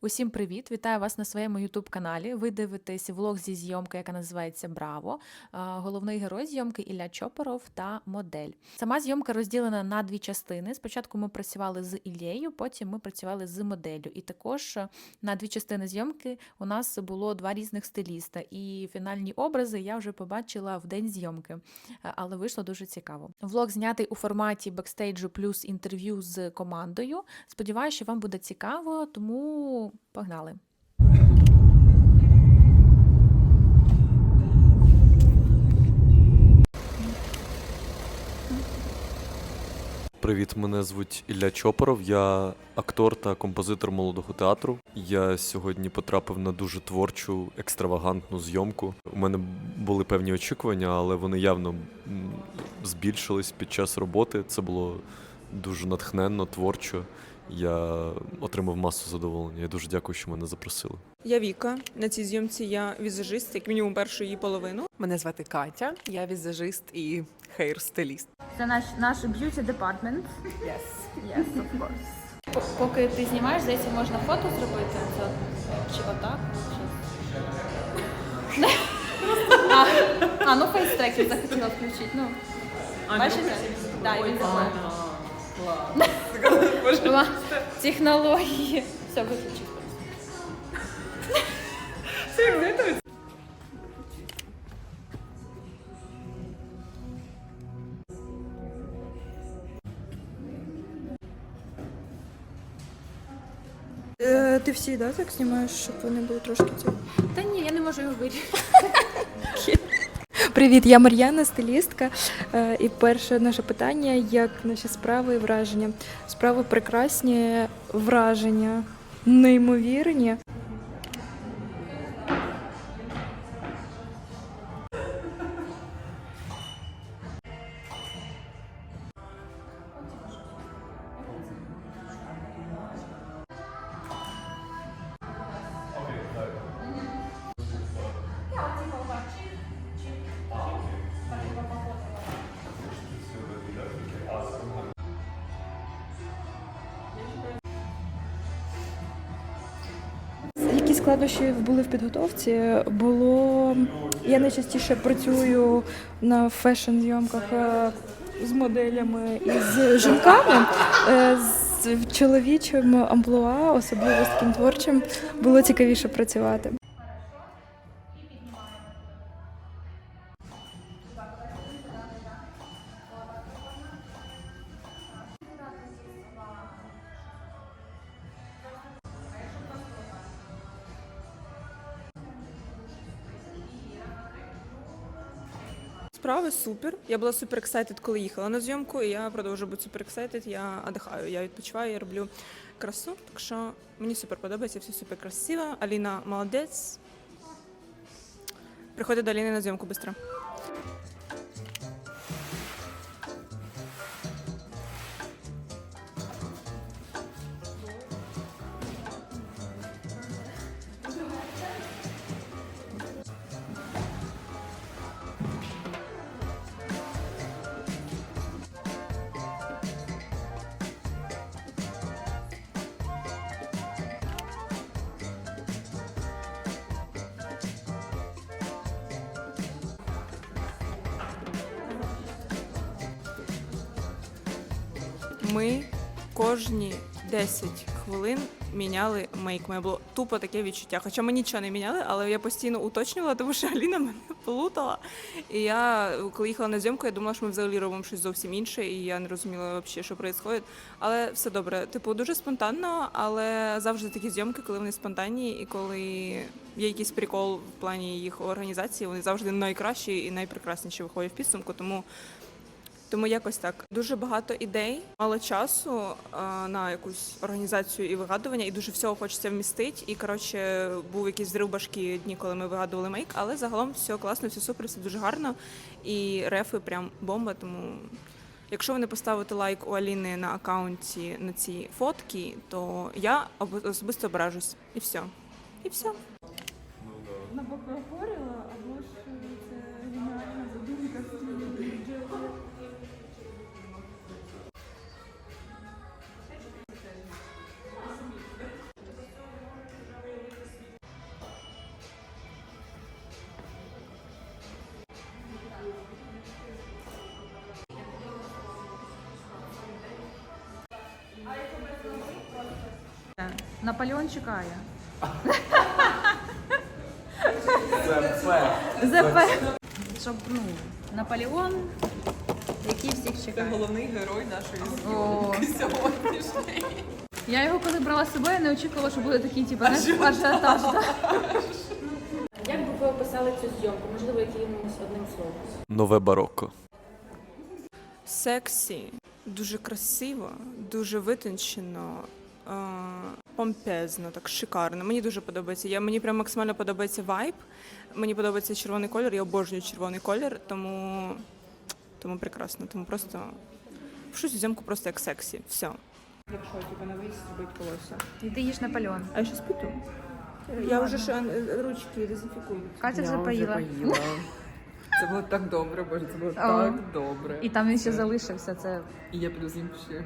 Усім привіт! Вітаю вас на своєму youtube каналі. Ви дивитесь влог зі зйомки, яка називається Браво. Головний герой зйомки Ілля Чопоров та модель. Сама зйомка розділена на дві частини. Спочатку ми працювали з Іллею, потім ми працювали з моделлю. І також е, на дві частини зйомки у нас було два різних стиліста. І фінальні образи я вже побачила в день зйомки, Е, але вийшло дуже цікаво. Влог знятий у форматі бекстейджу плюс інтерв'ю з командою. Сподіваюся, що вам буде цікаво, тому погнали. Привіт, мене звуть Ілля Чопоров. Я актор та композитор молодого театру. Я сьогодні потрапив на дуже творчу, екстравагантну зйомку. У мене були певні очікування, але вони явно збільшились під час роботи. Це було дуже натхненно, творчо. Я отримав масу задоволення. Я дуже дякую, що мене запросили. Я Віка. На цій зйомці я візажист, як мінімум першу її половину. Мене звати Катя, я візажист і хейр-стиліст. Це наш наш beauty department. Yes. Yes, of course. Поки ти знімаєш, здається, можна фото зробити. Чи отак? Чи... а, а, ну фейстрекер захотіла включити. Ну, бачите? Да, і він такий. Була Технології. Все, виключив. Е, ти всі да, так знімаєш, щоб вони були трошки ці. Та ні, я не можу його вирішити. Привіт, я Мар'яна, стилістка. Е, І перше наше питання: як наші справи і враження? Справи прекрасні, враження неймовірні. Які складнощі були в підготовці? Було я найчастіше працюю на фешн-зйомках е, з моделями і з жінками. Е, З чоловічим амплуа, особливо з таким творчим, було цікавіше працювати. Справи супер. Я була супер ексайтед, коли їхала на зйомку, і я продовжую бути супер ексайтед. Я отдихаю, я відпочиваю, я роблю красу. Так що мені супер подобається, все супер красиво. Аліна молодець. Приходьте до Аліни на зйомку швидко. Ми кожні 10 хвилин міняли мейк. Мене було тупо таке відчуття. Хоча ми нічого не міняли, але я постійно уточнювала, тому що Аліна мене плутала. І я, коли їхала на зйомку, я думала, що ми взагалі робимо щось зовсім інше, і я не розуміла взагалі, що відбувається. Але все добре. Типу, дуже спонтанно, але завжди такі зйомки, коли вони спонтанні, і коли є якийсь прикол в плані їх організації, вони завжди найкращі і найпрекрасніші виходять в підсумку. Тому тому якось так. Дуже багато ідей, мало часу а, на якусь організацію і вигадування, і дуже всього хочеться вмістити. І коротше, був якийсь зрив башки дні, коли ми вигадували мейк, але загалом все класно, все супер, все дуже гарно. І рефи прям бомба. Тому якщо ви не поставите лайк у Аліни на аккаунті на ці фотки, то я об- особисто ображусь. І все. І все. Набокогоріла, або ж це Наполеон чекає. ЗП. Щоб, ну, Наполеон, який всіх Це чекає. головний герой нашої О. зйомки сьогоднішньої. Я його коли брала з собою, не очікувала, що буде такий, типу, знаєш, ажіотаж. да. Як би ви описали цю зйомку? Можливо, якимось одним словом? Нове барокко. Сексі, дуже красиво, дуже витончено, помпезно, так шикарно. Мені дуже подобається. Я, мені прям максимально подобається вайб. Мені подобається червоний колір, я обожнюю червоний колір, тому, тому прекрасно. Тому просто щось зйомку просто як сексі. Все. Якщо типу, на виїзд зробити волосся. І ти їш Наполеон. А я щось питу. Я вже ж е, ручки дезінфікую. Катя вже поїла. Це було так добре, боже, це було О. так добре. І там він ще залишився. Це І я піду з'їм ще.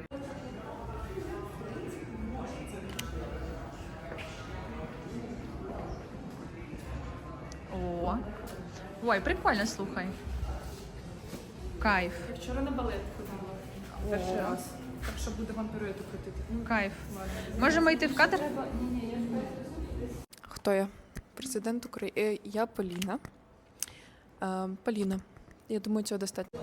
Ой, прикольно, слухай. Кайф. Я Вчора на балет ходила. Перший раз. Так що буде вам піруету крутити. Ну, Кайф. Можемо йти в кадр? Хто я? Президент України. Я Поліна. Е, Поліна. Я думаю, цього достатньо.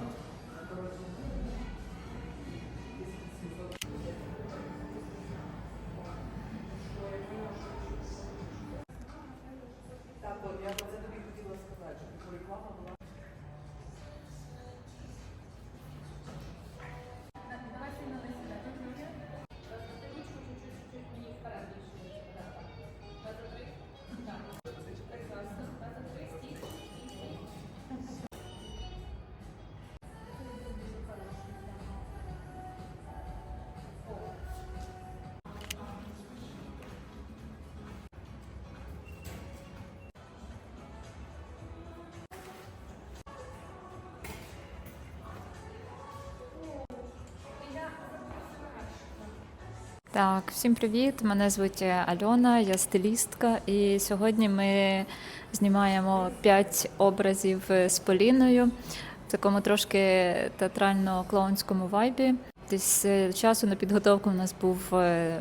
Так, всім привіт! Мене звуть Альона, я стилістка, і сьогодні ми знімаємо 5 образів з Поліною в такому трошки театрально-клоунському вайбі. Десь е, часу на підготовку у нас був е,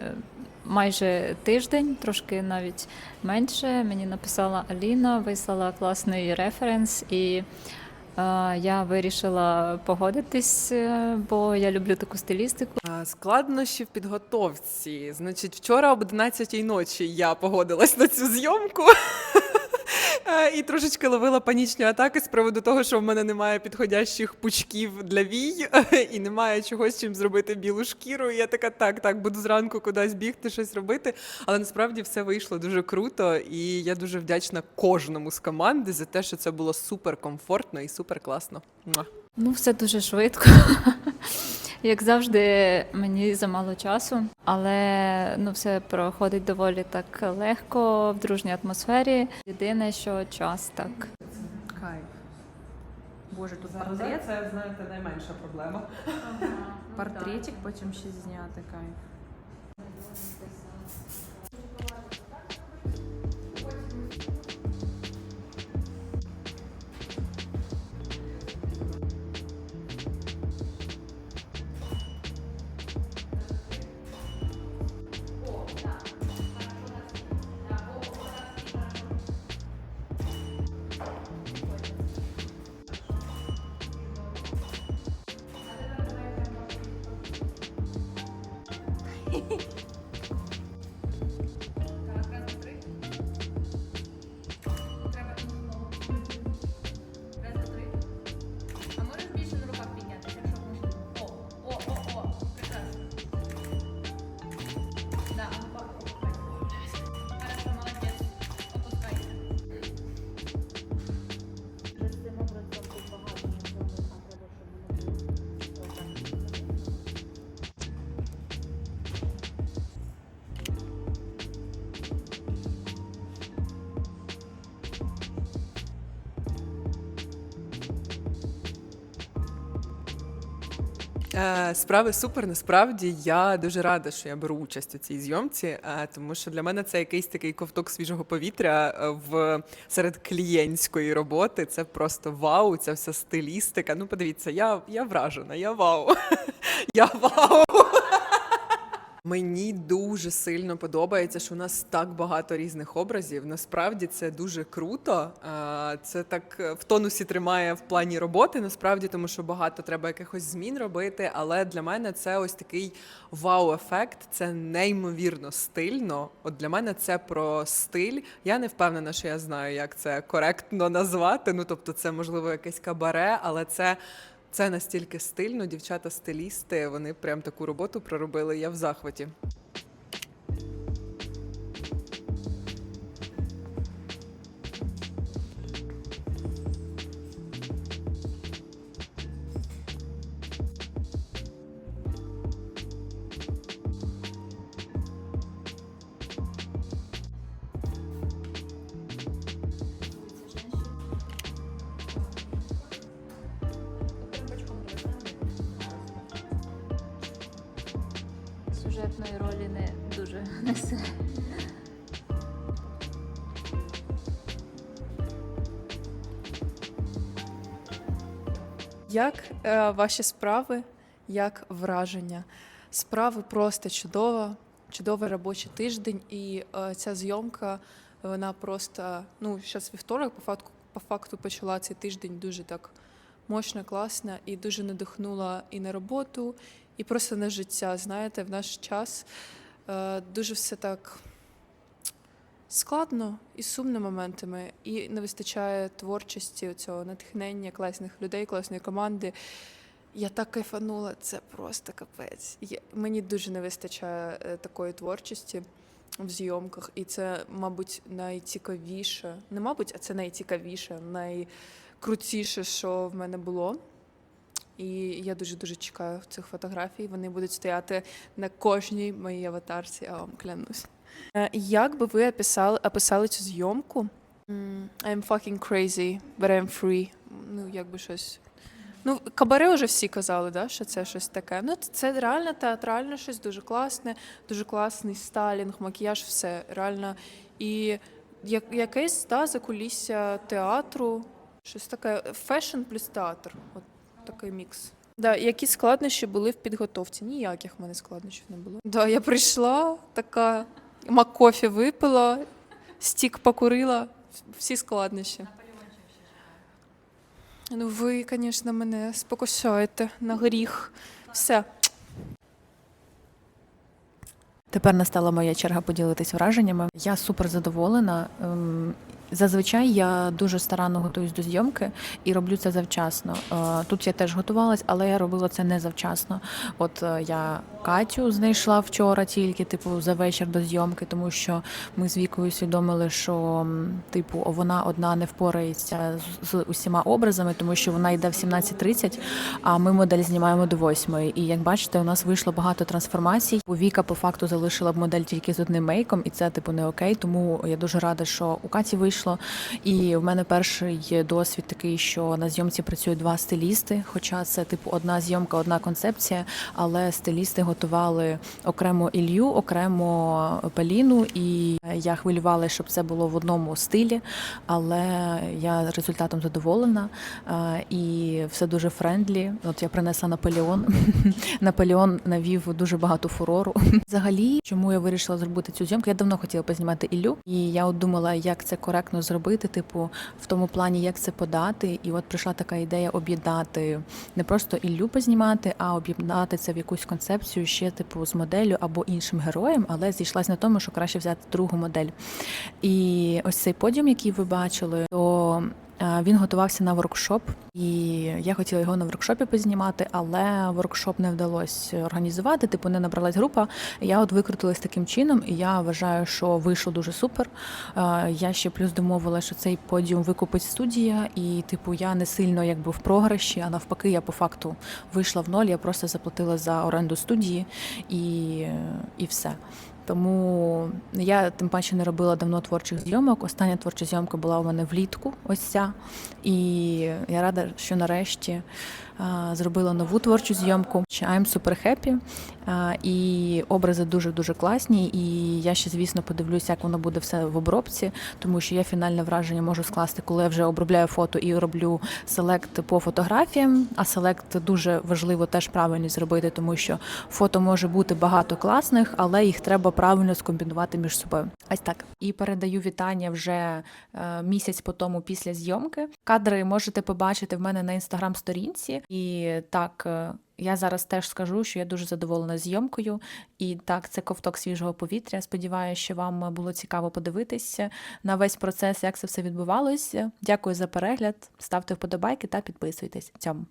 майже тиждень, трошки навіть менше. Мені написала Аліна, вислала класний референс, і е, я вирішила погодитись, е, бо я люблю таку стилістику. Складнощі в підготовці. Значить, вчора об 11 ночі я погодилась на цю зйомку. Е, І трошечки ловила панічні атаки з приводу того, що в мене немає підходящих пучків для вій, і немає чогось, чим зробити білу шкіру. І я така, так, так, буду зранку кудись бігти, щось робити. Але насправді все вийшло дуже круто, і я дуже вдячна кожному з команди за те, що це було супер комфортно і супер класно. Ну, все дуже швидко. Як завжди, мені замало часу, але ну, все проходить доволі так легко в дружній атмосфері. Єдине, що час так. Кайф. Боже, тут Зараз портрет. це, знаєте, найменша проблема. Портретик, потім ще зняти кайф. Справи супер. Насправді я дуже рада, що я беру участь у цій зйомці, е, тому що для мене це якийсь такий ковток свіжого повітря е, в серед клієнтської роботи. Це просто вау, ця вся стилістика. Ну, подивіться, я, я вражена, я вау. Я вау. Мені дуже сильно подобається, що у нас так багато різних образів. Насправді це дуже круто. Це так е, в тонусі тримає в плані роботи. Насправді, тому що багато треба якихось змін робити. Але для мене це ось такий вау-ефект. Це неймовірно стильно. От для мене це про стиль. Я не впевнена, що я знаю, як це коректно назвати. Ну тобто, це можливо якесь кабаре, але це. Це настільки стильно, дівчата-стилісти, вони прям таку роботу проробили. Я в захваті. Сюжетної ролі не дуже несе. Як е, ваші справи, як враження? Справи просто чудово, чудовий робочий тиждень, і е, ця зйомка, вона просто, ну, зараз вівторок, по факту, по факту почала цей тиждень дуже так мощно, класно і дуже надихнула і на роботу, і просто на життя. Знаєте, в наш час е, дуже все так складно і сумно моментами, і не вистачає творчості, цього натхнення класних людей, класної команди. Я так кайфанула, це просто капець. Я, мені дуже не вистачає е, такої творчості в зйомках, і це, мабуть, найцікавіше. Не мабуть, а це найцікавіше, найкрутіше, що в мене було. І я дуже дуже чекаю цих фотографій. Вони будуть стояти на кожній моїй аватарці, я вам клянусь. Е, Як би ви описали, описали цю зйомку? I'm fucking crazy, but I'm free. Ну, якби щось. Ну, кабаре вже всі казали, да, що це щось таке. Ну, це реально театрально щось дуже класне, дуже класний стайлінг, макіяж, все реально. І як, якесь да, закулісся театру, щось таке. Фешн плюс театр. От такий мікс. Да, які складнощі були в підготовці? Ніяких в мене складнощів не було. Да, я прийшла, така макофі випила, стік покурила, всі складнощі. Ну, ви, звісно, мене спокушаєте на гріх. Все. Тепер настала моя черга поділитись враженнями. Я супер задоволена. Зазвичай я дуже старанно готуюсь до зйомки і роблю це завчасно. Е, Тут я теж готувалась, але я робила це не завчасно. От е, я Катю знайшла вчора тільки, типу, за вечір до зйомки, тому що ми з вікою усвідомили, що типу вона одна не впорається з усіма образами, тому що вона йде в 17.30, а ми модель знімаємо до 8. І як бачите, у нас вийшло багато трансформацій. У Віка по факту залишила б модель тільки з одним мейком, і це типу не окей. Тому я дуже рада, що у Каті вийшло. І в мене перший досвід такий, що на зйомці працюють два стилісти. Хоча це типу одна зйомка, одна концепція, але стилісти готували окремо Ілью, окремо Поліну, і я хвилювалася, щоб це було в одному стилі. Але я результатом задоволена і все дуже френдлі. От я принесла Наполеон. Наполеон навів дуже багато фурору. Взагалі, чому я вирішила зробити цю зйомку? Я давно хотіла познімати Іллю, і я от думала, як це коректно зробити, типу, в тому плані, як це подати. І от прийшла така ідея об'єднати не просто Іллю познімати, а об'єднати це в якусь концепцію ще, типу, з моделлю або іншим героєм, але зійшлась на тому, що краще взяти другу модель. І ось цей подіум, який ви бачили, то він готувався на воркшоп, і я хотіла його на воркшопі познімати, але воркшоп не вдалося організувати. Типу, не набралась група. Я от викрутилась таким чином, і я вважаю, що вийшло дуже супер. Е, Я ще плюс домовила, що цей подіум викупить студія, і типу я не сильно якби в програші, а навпаки, я по факту вийшла в ноль. Я просто заплатила за оренду студії і, і все. Тому я тим паче не робила давно творчих зйомок. Остання творча зйомка була у мене влітку, ось ця. І я рада, що нарешті зробила нову творчу зйомку. I'm super happy. І образи дуже дуже класні. І я ще, звісно, подивлюся, як воно буде все в обробці, тому що я фінальне враження можу скласти, коли я вже обробляю фото і роблю селект по фотографіям. А селект дуже важливо теж правильно зробити, тому що фото може бути багато класних, але їх треба правильно скомбінувати між собою. Ось так. І передаю вітання вже е, місяць по тому після зйомки. Кадри можете побачити в мене на інстаграм-сторінці. І так. е, я зараз теж скажу, що я дуже задоволена зйомкою, і так, це ковток свіжого повітря. Сподіваюся, що вам було цікаво подивитися на весь процес, як це все відбувалося. Дякую за перегляд. Ставте вподобайки та підписуйтесь. Цьому.